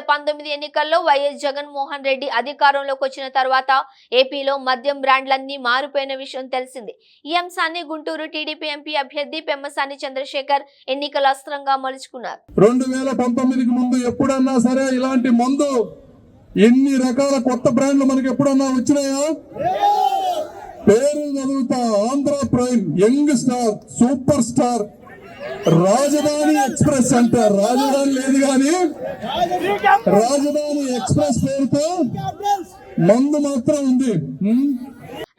పంతొమ్మిది ఎన్నికల్లో వైఎస్ జగన్మోహన్ రెడ్డి అధికారంలోకి వచ్చిన తర్వాత ఏపీలో మద్యం బ్రాండ్లన్నీ మారిపోయిన విషయం తెలిసింది. ఈ అంశాన్ని గుంటూరు టీడీపీ ఎంపీ అభ్యర్థి పెమ్మసాని చంద్రశేఖర్ ఎన్నికల అస్త్రంగా మలుచుకున్నారు. రెండు వేల పంతొమ్మిదికి ముందు ఎప్పుడన్నా సరే ఇలాంటి మందు ఎన్ని రకాల కొత్త బ్రాండ్లు మనకి ఎప్పుడన్నా వచ్చినాయా? పేరు చదువుతా Andhra prime young star super star Rajdhani express అంటారు రాజధాని లేదు కానీ రాజధాని ఎక్స్ప్రెస్ పేరుతో మందు మాత్రం ఉంది?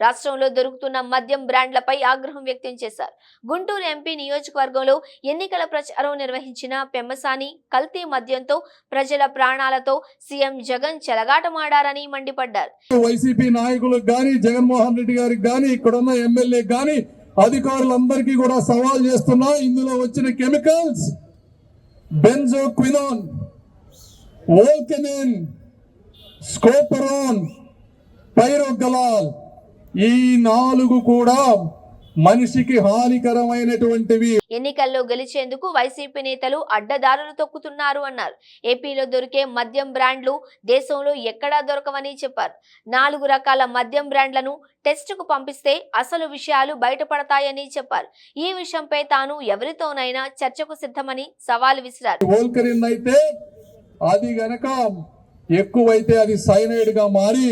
రాష్ట్రంలో దొరుకుతున్న మద్యం బ్రాండ్లపై ఆగ్రహం వ్యక్తం చేశారు. గుంటూరు ఎంపీ నియోజకవర్గంలో ఎన్నికల ప్రచారం నిర్వహించిన పెమ్మసాని కల్తీ మద్యంతో ప్రజల ప్రాణాలతో సీఎం జగన్ చెలగాటమాడారని మండిపడ్డారు. వైసీపీ నాయకులకు గాని జగన్మోహన్ రెడ్డి గారికి గాని ఇక్కడున్న ఎమ్మెల్యే గాని అధికారులందరికీ కూడా సవాల్ చేస్తున్నా. ఇందులో వచ్చిన కెమికల్స్ బెంజో క్వినాన్ ఓల్కెనిన్ స్కోపరాన్ పైరోగలాల్ ఈ నాలుగు కూడా మనిషికి హానికరమైనటువంటివి. ఎన్నికల్లో గెలిచేందుకు వైసీపీ నేతలు అడ్డదారులు తొక్కుతున్నారు అన్నారు. ఏపీలో దొరికే మద్యం బ్రాండ్లు దేశంలో ఎక్కడా దొరకవని చెప్పారు. నాలుగు రకాల మద్యం బ్రాండ్లను టెస్టుకు పంపిస్తే అసలు విషయాలు బయటపడతాయని చెప్పారు. ఈ విషయంపై తాను ఎవరితోనైనా చర్చకు సిద్ధమని సవాల్ విసిరారు. అయితే అది గనక ఎక్కువైతే అది సైనైడ్గా మారి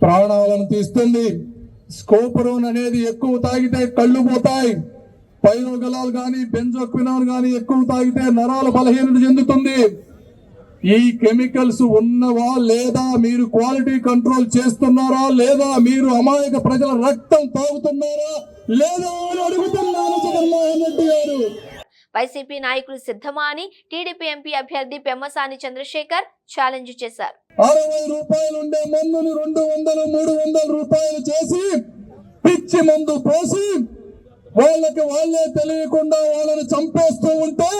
ప్రాణాలను తీస్తుంది. స్కోపరోన్ అనేది ఎక్కువ తాగితే కళ్ళు పోతాయి. పైరోగలాలు కానీ బెంజోక్వినాల్ కానీ ఎక్కువ తాగితే నరాల బలహీనత చెందుతుంది. ఈ కెమికల్స్ ఉన్నవా లేదా మీరు క్వాలిటీ కంట్రోల్ చేస్తున్నారా లేదా మీరు అమాయక ప్రజల రక్తం తాగుతున్నారా లేదా అని అడుగుతున్నాను జగన్మోహన్ రెడ్డి గారు. వైసీపీ నాయకులు సిద్ధమా అని టీడీపీ ఎంపీ అభ్యర్థి పెమ్మసాని చంద్రశేఖర్ ఛాలెంజ్ చేశారు. అరవై రూపాయలు ఉండే రెండు వందలు మూడు వందల రూపాయలు చేసి పిచ్చి మందు పోసి వాళ్ళకి వాళ్ళే తెలియకుండా వాళ్ళని చంపేస్తూ ఉంటే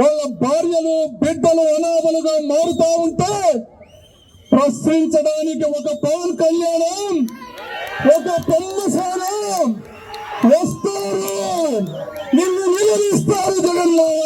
వాళ్ళ భార్యలు బిడ్డలు అనాథలుగా మారుతా ఉంటే ప్రశ్నించడానికి ఒక పవన్ కళ్యాణం ఒక పెమ్మసానం వస్తారు. నిన్ను నిలదీస్తారు జగన్మోహన్